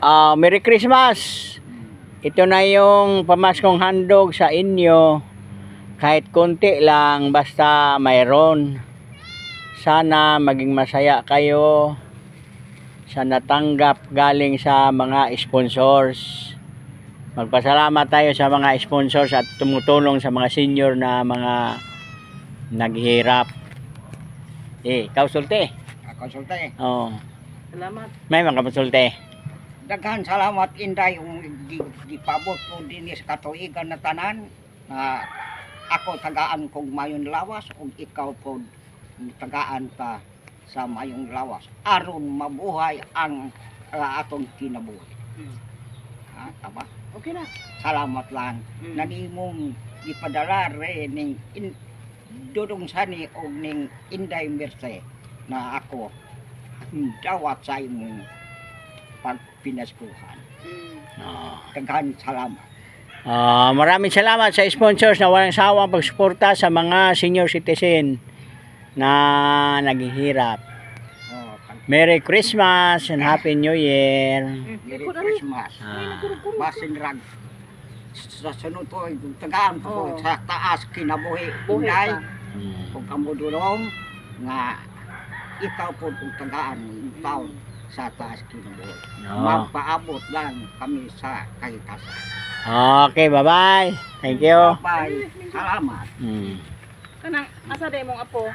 Ah, Merry Christmas! Ito na yung pamaskong handog sa inyo. Kahit konti lang, basta mayroon. Sana maging masaya kayo sa natanggap galing sa mga sponsors. Magpasalamat tayo sa mga sponsors at tumutulong sa mga senior na mga naghihirap. Eh, kausulte. Konsulta eh. Oh, Salamat. may mga konsulte. Daghan salamat inday yung di, gipabot ko din sa katuigan na tanan na ako tagaan kong mayon lawas ug ikaw po tagaan ta sa mayong lawas aron mabuhay ang ah, atong kinabuhi. Hmm. Ha, tama? Okay na. Salamat lang. Hmm. Nanimong ipadala re ning in, dudong sani og ning Inday Merce na ako dawat sa imong pagpinaskuhan. Hmm. Oh. Daghan salamat. Ah, maraming salamat sa sponsors na walang sawang pagsuporta sa mga senior citizen na naghihirap. Oh, Merry Christmas and Happy New Year. Merry. Christmas. Ah, Basin rag sa sunod to tagaan po Oo. sa taas kinabuhi Buhay Inday pa. mm. kung kamudulong nga ikaw po kung tagaan taon sa taas kinabuhi. No. Magpaabot lang kami sa kahitasan. Okay, bye-bye. Thank you. Bye. Salamat. Mm. Kanang asa day mong apo?